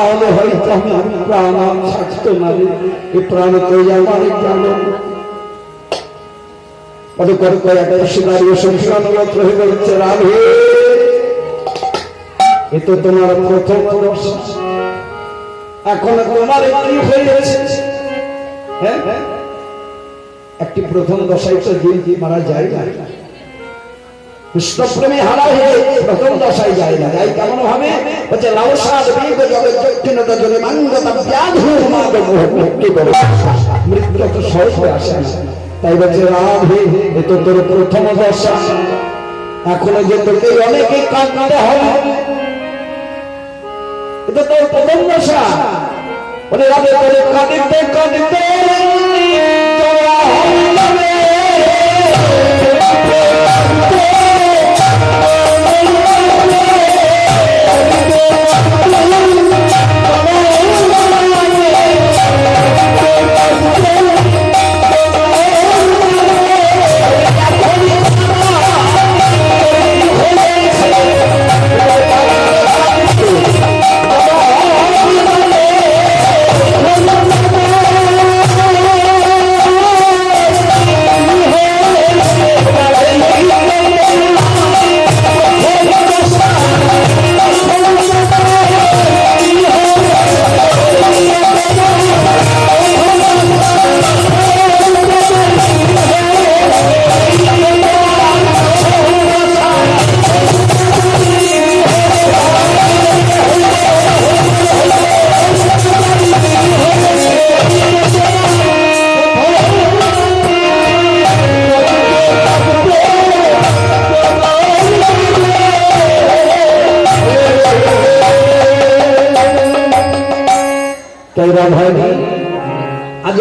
তাহলে হয়তো আমার প্রাণ আর থাকতো না রে প্রাণ তো আমার গেল হয়ে বলছে রাধে এ তো তোমার প্রথম এখন তোমার কি হয়েছে হ্যাঁ? একটি প্রথম দশায় তো দিন মারা যায় না। কৃষ্ণপ্রেমে হারা হয়ে প্রথম দশায় যায় না। যাই কেমন ভাবে? হচ্ছে লাউসাদ বেগ জগৎ দক্ষিণতা জনে মাঙ্গতা ব্যাধু মাগ মুক্তি করে। মৃত্যু তো সহজে আসে তাই বলছে, রাধে, এ তো তোর প্রথম দশা। এখনও যে তোকে অনেকে কাঁদতে হবে। এটা তোর প্রথম দশা। বলে, রাধে, তোরে কাঁদিতে কাঁদিতে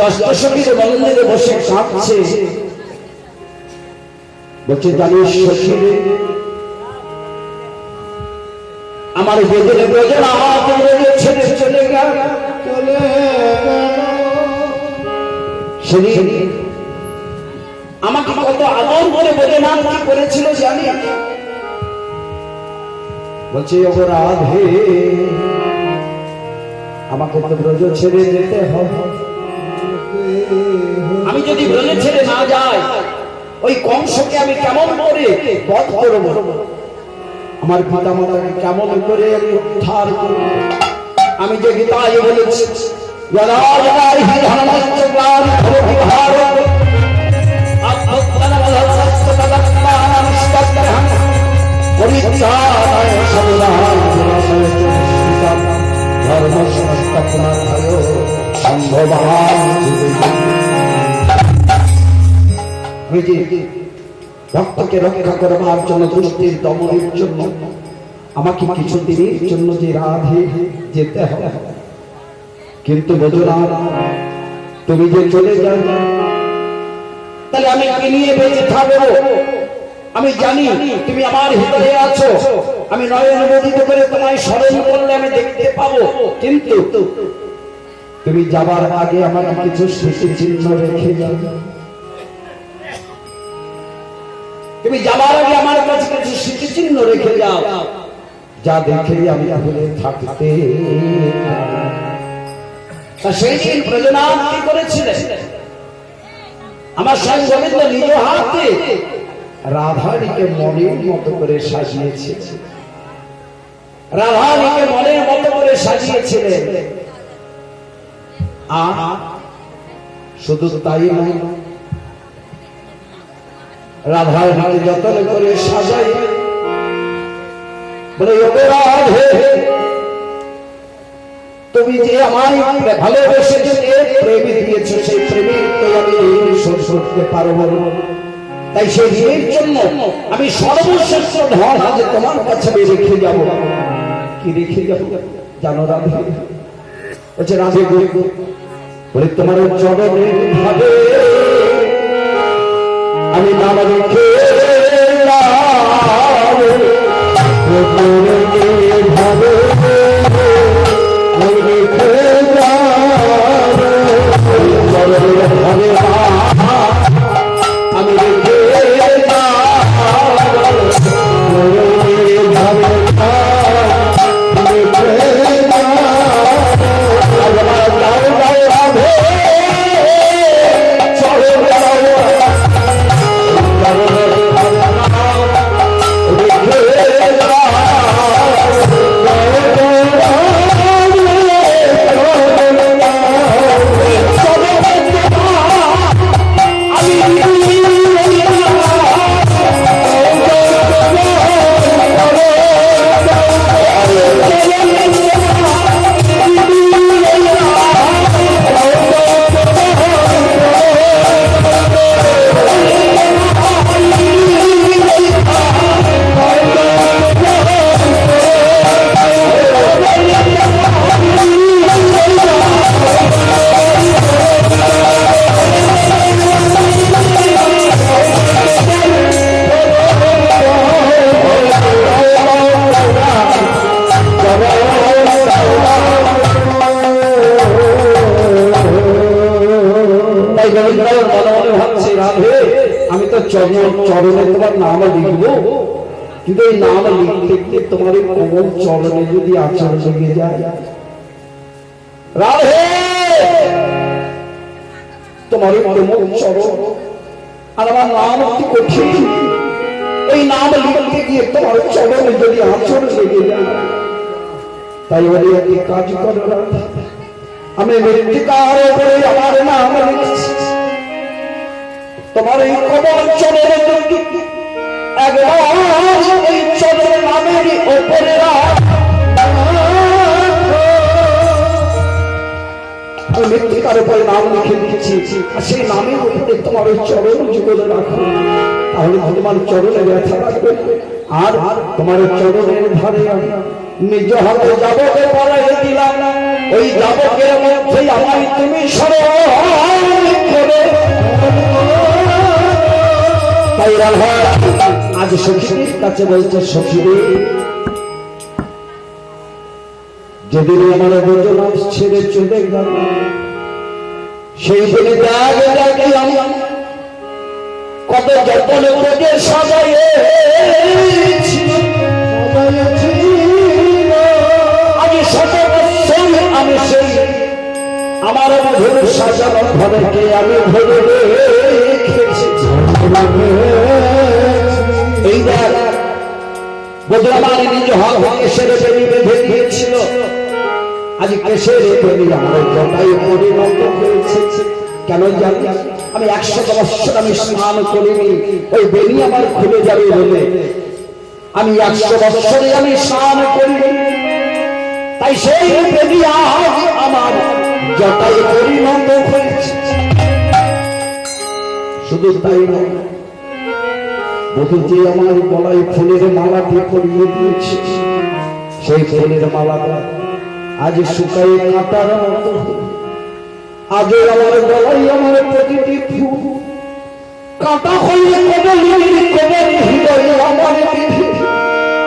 অষ্টসখীর মন্দিরে বসে কাঁদছে। বলছে আমার ছেড়ে চলে গেল আমাকে কত আদর করে বেদনা করেছিল জানি? বলছে অপরাধে আমাকে তো ব্রজ ছেড়ে যেতে হবে। আমি যদি বলে ছেড়ে না যাই, ওই কংসকে আমি কেমন করে বধ করব? আমার পিতা মাতাকে কেমন করে আমি উদ্ধার করব? আমি যে গীতায় বলেছি যারা যদা হি ভক্তকে রক্ষা করবার জন্য দুষ্টির দমনের জন্য। আমাকে কিছু দিনের জন্য যে রাধে যেতে হবে কিন্তু বোঝনা তুমি যে চলে যাও, তাহলে আমি কি নিয়ে বেঁচে থাকব? আমি জানি তুমি আমার হৃদয়ে আছো। আমি নয়ন মোদিত করে তোমায় স্মরণ করলে আমি দেখতে পাবো। কিন্তু তুমি যাবার আগে আমার কিছু স্মৃতি চিহ্ন রেখে যাও। তুমি যাবার আগে আমার কাছে কিছু স্মৃতি চিহ্ন রেখে যাও। যা দেখে আমি ভুলে থাকতে সেই দিন কি করেছিলেন আমার গোবিন্দ নিজ হাতে রাধারীকে মনের মতো করে সাজিয়েছে। রাধারীকে মনের মতো করে সাজিয়েছিলেন শুধু তাই নয় রাধার হাতে যতন করে সাজাই, বলে রাধে, তুমি যে আমায় ভালোবেসে যে প্রেমী দিয়েছ, সেই প্রেমী তো আমি শোধ করতে পারব তাই সেই ঋণের জন্য আমি সর্বশ্রেষ্ঠ ধন হাতে তোমার কাছে আমি রেখে যাব। কি রেখে যাব? জানো রাধে? বলছে, রাধে বলে, তোমার চরণের ভাবে আমি নাম রেখে তোমার কোমল চরণে যদি আচরণ লেগে যায়। রাধে! তোমার কোমল চরণ আর আমার নাম অতি কঠিন। এই নাম লিখতে গিয়ে তোমার চরণে যদি আচরণ লেগে যায়, তাই বলে, একটি কাজ করো আমি মৃত্তিকার উপরে আমার নাম তোমার এই কবর চরণে একবার নামের রাখ। মৃত্তিকার উপরে নাম লিখে দিয়েছি, আর সেই নামের উপরে তোমার ওই চরণ যুগল রাখো। তাহলে তোমার চরণে ব্যথা লাগবে আর তোমার চরণের ধারে নিজ হাতে যাবকে পড়াই দিলাম। ওই যাবকের মধ্যে আমায় তুমি স্মরণ তাই রাধা আজ সখীদের কাছে বলছে সখীদের। যেদিন আমার বৈদ্যনাথ ছেড়ে চলে গেল, সেই দিনে দেখলাম কত যত্ন করে সাজাইয়েছি আমি শত আমি সেই। আমার মধুর সাজানো ঘরকে আমি ধরে রেখেছি। এই দেখ নিজ হল কেশের বেরি বেঁধে দিয়েছিল, আজ কেশের বেরি আমার জটাই পরিণত হয়েছে কেন জানি আমি একশো বৎসর আমি স্নান করিনি, ওই বেরি আমার খুলে যাবে বলে। আমি একশো বৎসরে আমি স্নান করিনি, তাই সেই বেরি আজ আমার জটাই পরিণত হয়েছে। শুধু তাই নয় যে আমার গলায় ফুলের মালাটি পরিয়ে দিয়েছে, সেই ফুলের মালাটা আজ শুকাই কাটার মতো আজ আমার গলায় আমার প্রতিটি ফুল আমার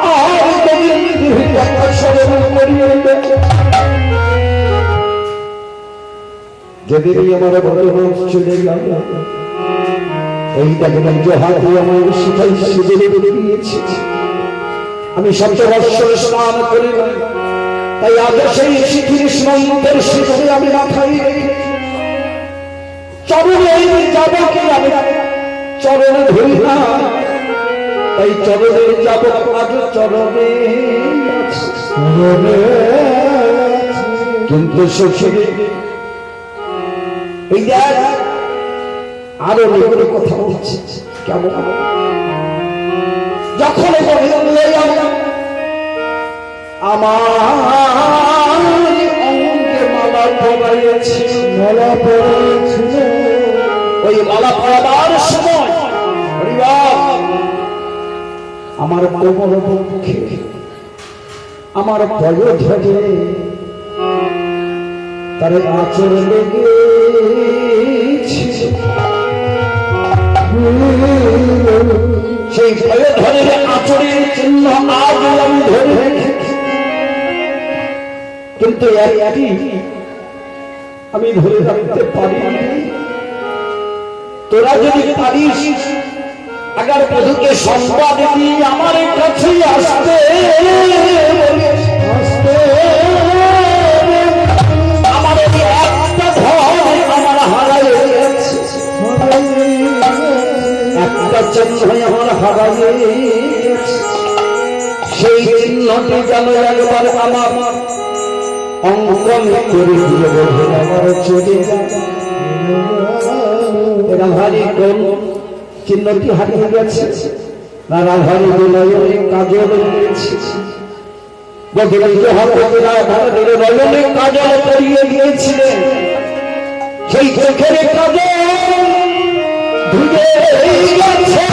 আর স্মরণ করিয়ে যেদিনই আমার বড় চলে গেল এই দেখবেন জোহার আমার শিখাই শিবিরে বেরিয়েছে আমি স্নান করি। তাই সেই আমি মাথায় রেখে চরণে যাব কি আমি চরণে ধরি না তাই চরণে যাব আজ চরণে। কিন্তু সখী এই দেখ আরও কথা বলছে। কেমন? যখন আমার অঙ্গে মালা পড়াইয়াছি মালা পড়াইছিল ওই মালা পড়াবার সময় আমার কোমল পক্ষে আমার বয় ধরে তার আচর লেগেছিল। সেই ভয়ে ধরে আচরের চিহ্ন আজ আমি ধরে। কিন্তু একটি আমি ধরে রাখতে পারি তোরা যদি পারিস, আগার বধুকে সংবাদ দিয়ে আমার কাছে আসতে আসতে। একটা চিহ্ন আমার হারাই গেছে। সেই চিহ্নটি যেন একবার আমার অঙ্কন করে দিয়ে আমার কোন চিহ্নটি গেছে? রাধারি বিনয়নে কাজল করিয়ে সেই চোখের কাজল গেছে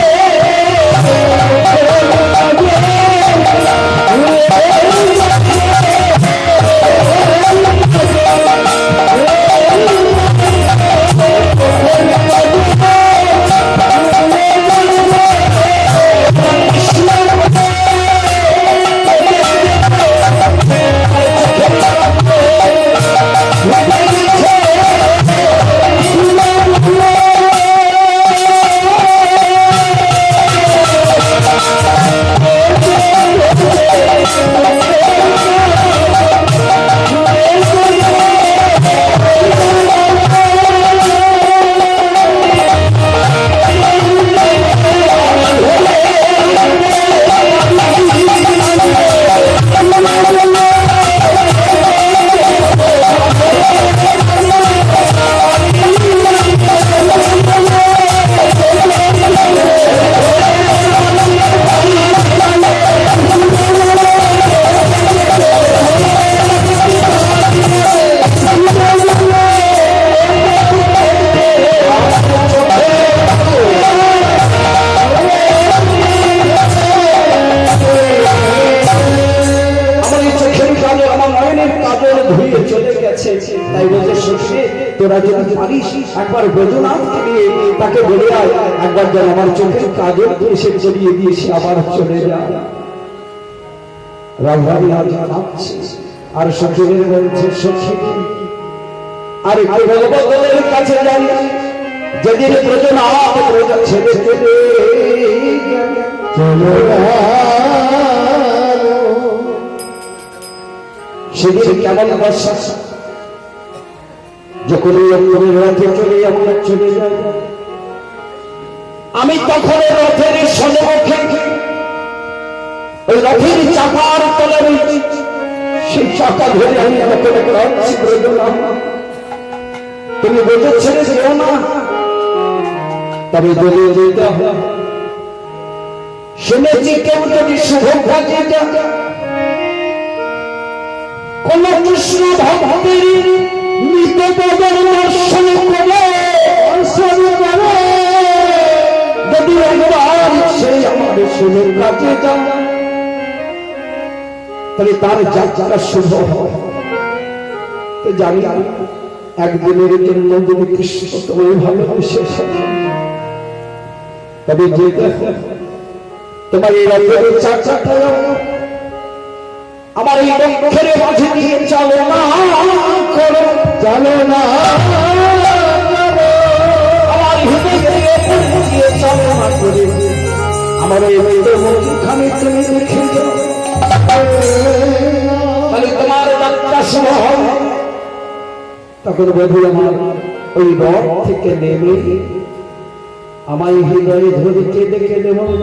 চলিয়ে দিয়েছি, আবার চলে যা। রাধারি আজ কাঁদছে আর সখীদের সখী। আর একটু ভগবতের কাছে যাই ব্রজনাথ ব্রজ ছেড়ে চলে চলে সেদিন কেমন বর্ষা যখন চলে, আমরা চলে যাই। আমি তখন রথের সম্মুখে ওই রথের চাকার তলে সেই চাকা ধরে আমি তখন তুমি বোঝো ছেড়ে যেও না তবে যদি যেতে হবে। শুনেছি কেউ যদি শুভ যায় কোন কৃষ্ণ ভক্তের মৃত শুভের কাছে যায় তাহলে তার যাত্রা শুভ জানি একদিনের জন্য যদি কৃষ্ণ তবে হবে। তোমার এই রথের আমার এই মাঝে চলো না চলো না। আমার হৃদয় দিয়ে চলো না করে দেখে হবে তখন বধু আমার ওই রথ থেকে নেমে আমায় হৃদয়ে ধরে কেঁদে কেঁদে বলল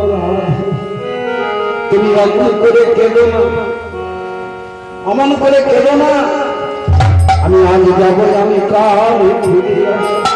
তুমি অন্য করে কেঁদো না। অমন করে কেঁদো না। আমি আজ যাব আমি কাল ফিরে আসব।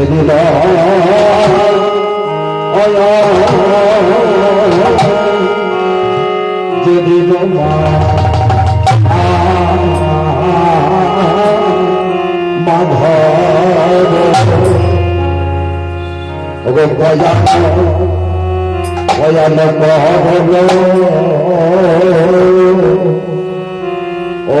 যদি মাধব ভয়ানক হল ও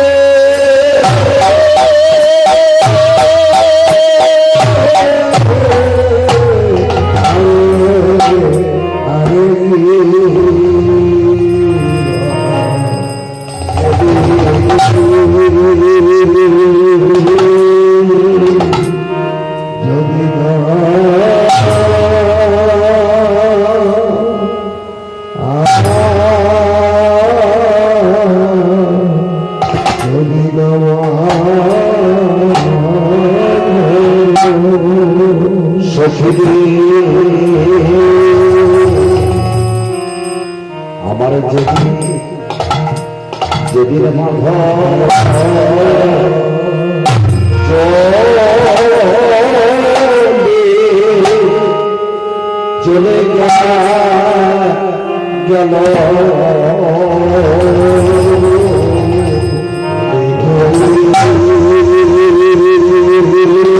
আমার যেদিন যেদিন মাধব চলে গেল। আমার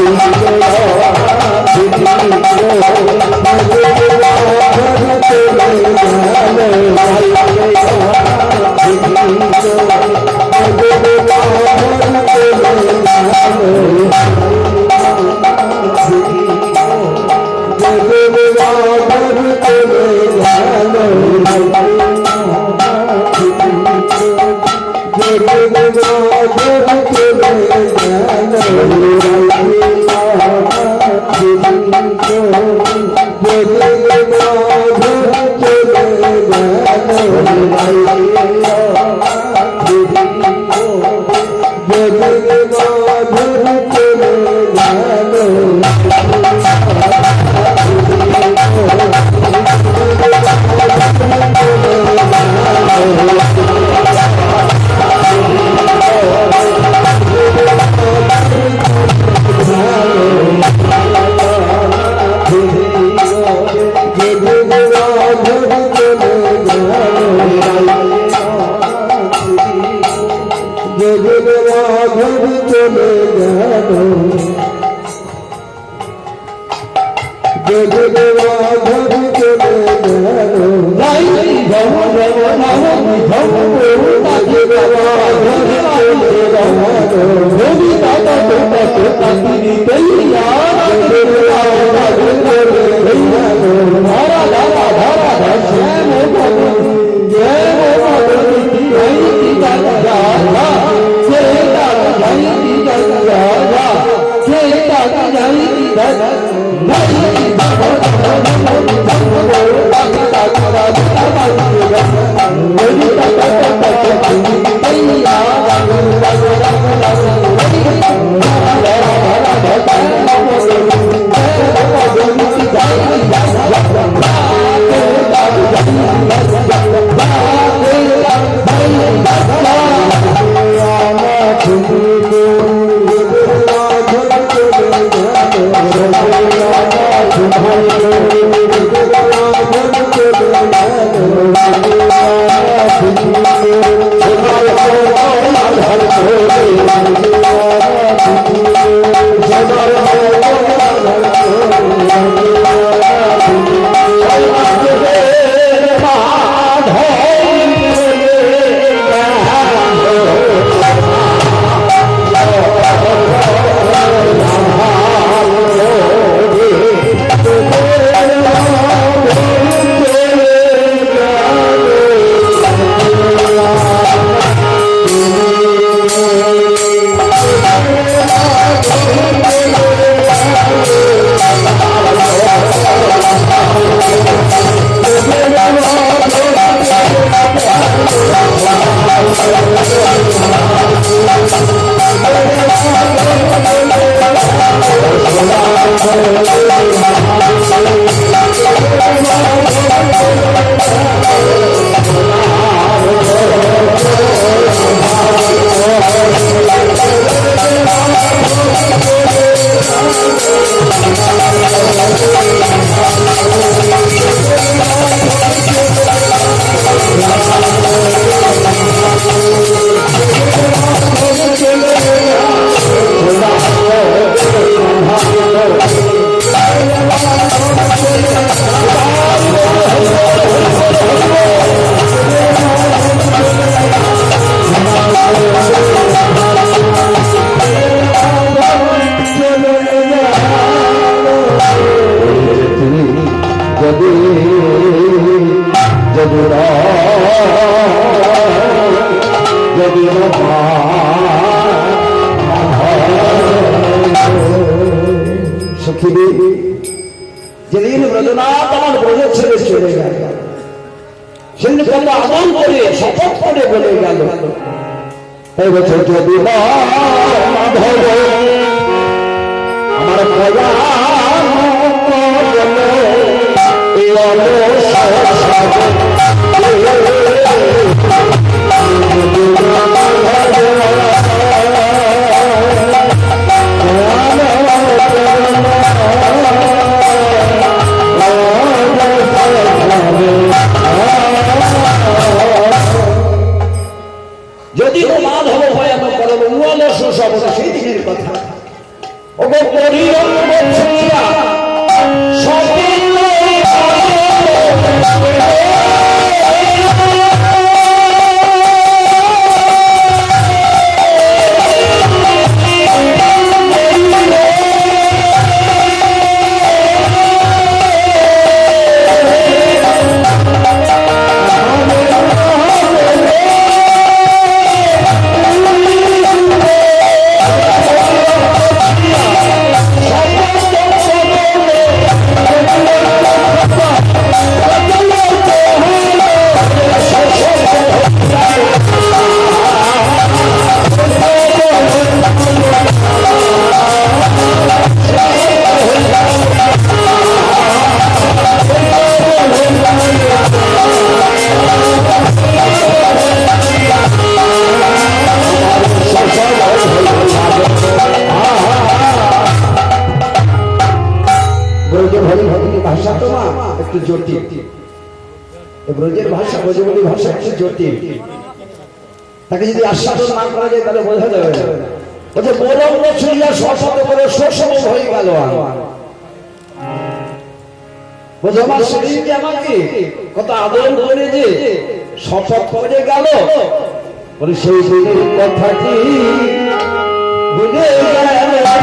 Thank এই ব্রজের ভাষা একটু জটিল। তাকে যদি আস্বাদন না করা যায়, তাহলে বোঝা যাবে বলছে বলঙ্গ ছুঁইয়া শশত করে শোষণ হয়ে গেল আমাকে? কত করে যে শপথ করে গেল। বলে, সেই কথা কি বুঝে সব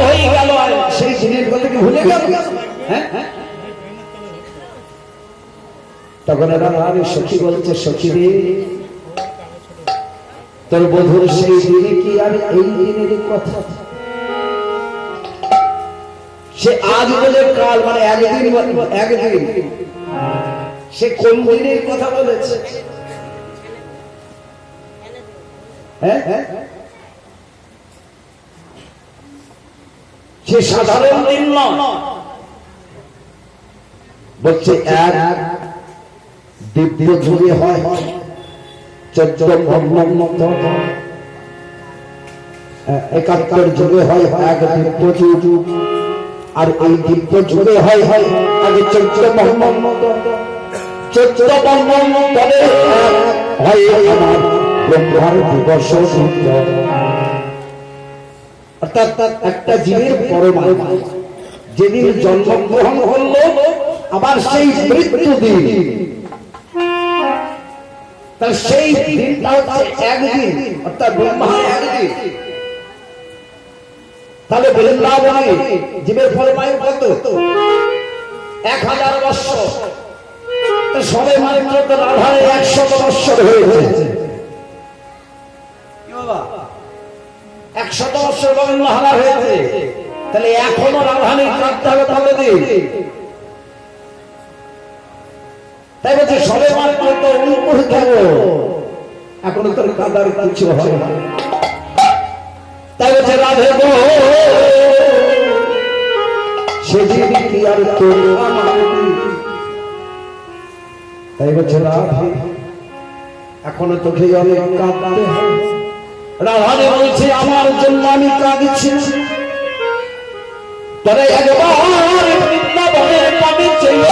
হয়ে তখন এরা আরে সখী বলছে, সখী রে, তোর বধুর সেই দিনে কি আর এই দিনের কথা? সে আজ বলে কাল মানে একদিন একদিন। সে কোন দিনের কথা বলেছে? হ্যাঁ হ্যাঁ সে সাধারণ দিন নয় বলছে, এক দিব্য যুগে হয়, চোদ্দ ভগ্ন একাত্তর যুগে হয়, এক দিব্য যুগ আর এই দিব্য যুগে হয় হয়, আগে চোদ্দ ভগ্ন হয় ব্রহ্মার অর্থাৎ একটা জীবের পরমাত্মা যেদিন জন্মগ্রহণ হলো আবার সেই মৃত্যু দিন। সেই দিনটা হচ্ছে একদিন, অর্থাৎ ব্রহ্মার একদিন। তাহলে বৃন্দাবনে জীবের কত? এক হাজার বৎসর। তা সবে মাত্র তো রাধারে একশত বৎসর হয়েছে বছর গোবিন্দ হারা হয়েছে তাহলে এখনও রাধানি কাঁদতে হবে তাহলে তাই বলছে, সবে মাত্র তো অনুকূল দেব এখনও তোর কাদার কিছু হয় না। তাই বলছে, রাধে গো সেদিন কি আর তোর তাই বলছে, রাধে, এখনও তোকে অনেক কাঁদতে হয়। রাধানে বলছে আমার জন্য আমি কাঁদছি। তবে একবার বৃন্দাবনের পানি চেয়ে